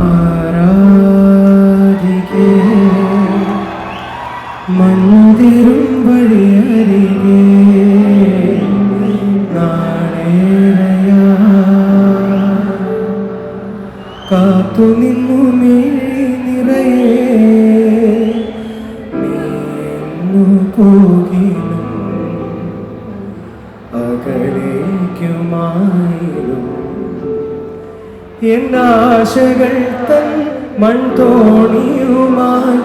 ആരാധികേ മന്ദിരം വഴിയരികെ കാത്തു നിന്നു മിഴി നിറയെ? നീന്നു പോകിലും അകലേക്കുമായിരും എന്നാശകൾ തൻ മൺതോണിയുമായി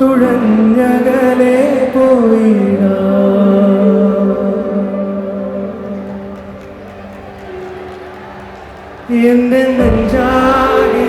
തുഴഞ്ഞകലെ പോയിട. എന്റെ നെഞ്ചാകെ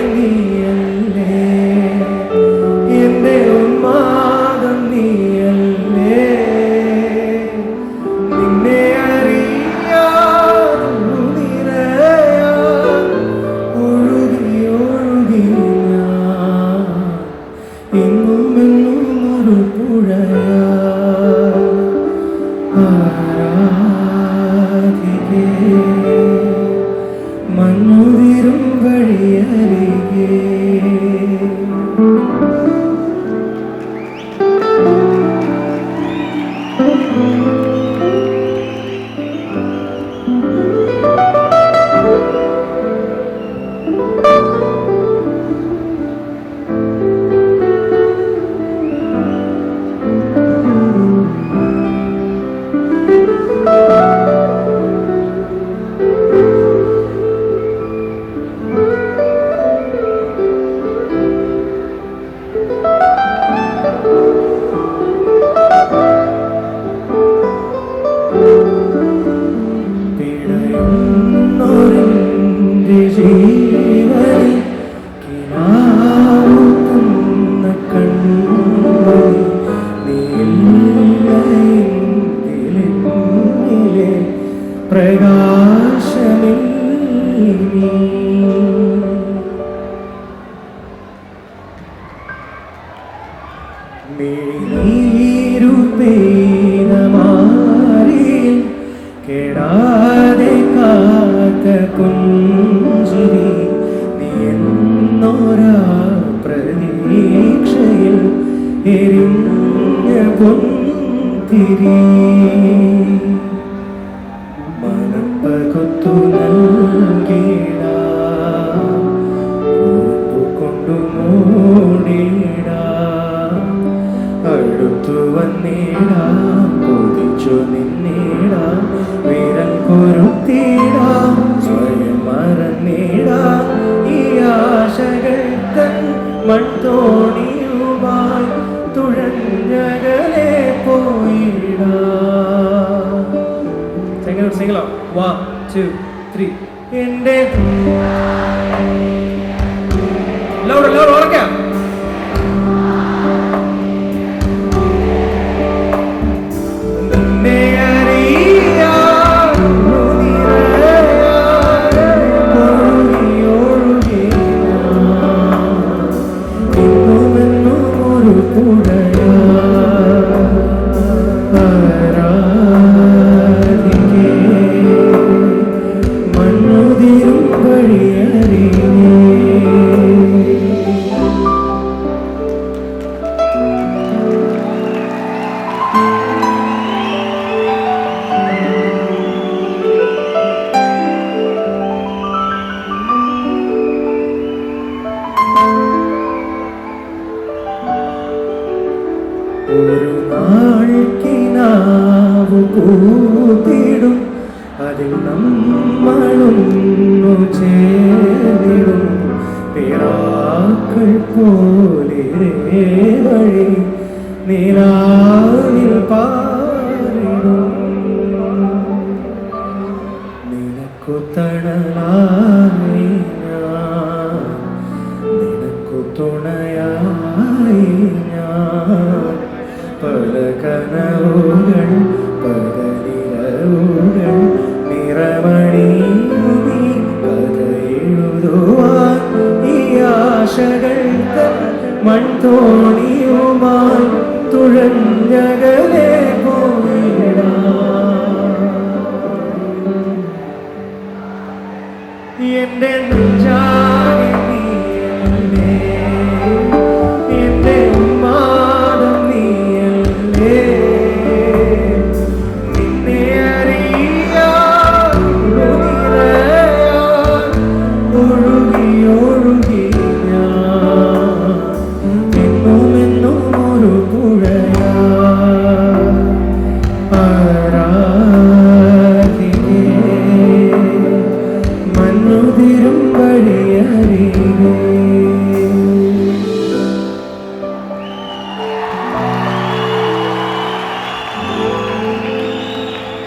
എന്നോരാ പ്രതീക്ഷയിൽ എരിഞ്ഞ പൊന്തിരി. മനപ്പകുത്തു നൽകിടാ കൊണ്ടു മൂടിടാ അടുത്തു വന്നിട. കൊതിച്ചു നിന്നിട. വിരൽ കൊരുത്തിടാ മൺതോണിയുമായി തുഴഞ്ഞകലെ പോയിടാ out. One, two, three. എന്റെ ഒരു നാൾക്കിനാവു കൂത്തിടും. അതിൽ നമ്മളൊന്നു ചേർന്നിടും. പിറാക്കൾ പോലെ വഴി നിലാവിൽ പാറിടും ആശകൾ മൺതോണിയുമായി തുഴഞ്ഞകലെ പോയിടാം. എന്റെ നെഞ്ചാകെ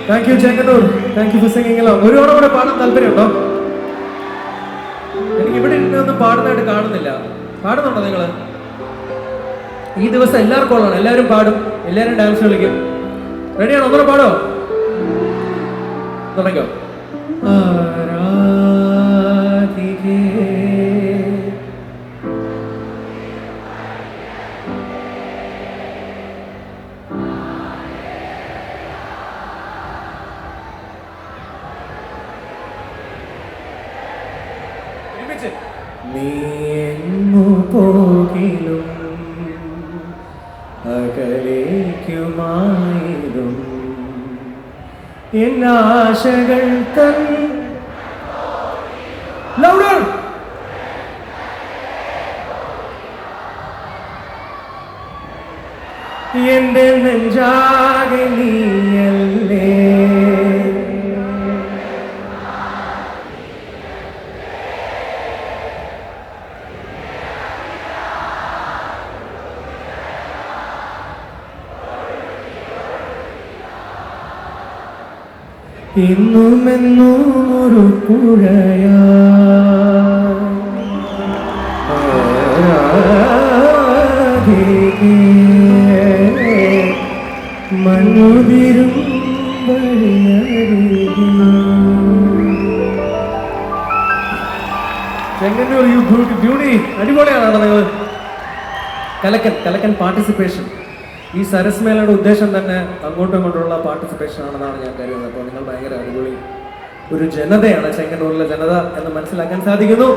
thank you Chengannur thank you for singing എല്ലാം ഒരുപാട് കൂടെ പാടാൻ താല്പര്യമുണ്ടോ? എനിക്ക് ഇവിടെ ഇരുന്നൊന്നും പാടുന്നതായിട്ട് കാണുന്നില്ല. പാടുന്നുണ്ടോ നിങ്ങൾ ഈ ദിവസം എല്ലാവർക്കും ഉള്ളതാണ്. എല്ലാവരും പാടും. എല്ലാവരും ഡാൻസ് കളിക്കും. റെഡിയാണോ ഒന്നുകൂടെ പാടോ? തുടങ്ങിയോ ആരാധികേ എങ്ങു അകലേക്കുമായതും എന്നാശകൾ തൻ ലൗഡർ എന്റെ നെഞ്ചാകെ നീയല്ലേ ഇന്നുമെന്നും ഒരു പുഴയാ. മണ്ണുതിരും ചെങ്ങന്നൂർ യു ബ്യൂട്ടി അടിപൊളിയാണ് നിങ്ങൾ കലക്കൻ കലക്കൻ പാർട്ടിസിപ്പേഷൻ ഈ സരസ്മേളയുടെ ഉദ്ദേശം തന്നെ അങ്ങോട്ടും ഇങ്ങോട്ടുള്ള പാർട്ടിസിപ്പേഷൻ ആണെന്നാണ് ഞാൻ കരുതുന്നത്. അപ്പോൾ നിങ്ങൾ ഭയങ്കര അടിപൊളി ഒരു ജനതയാണ് ചെങ്ങന്നൂരിലെ ജനത എന്ന് മനസ്സിലാക്കാൻ സാധിക്കുന്നു.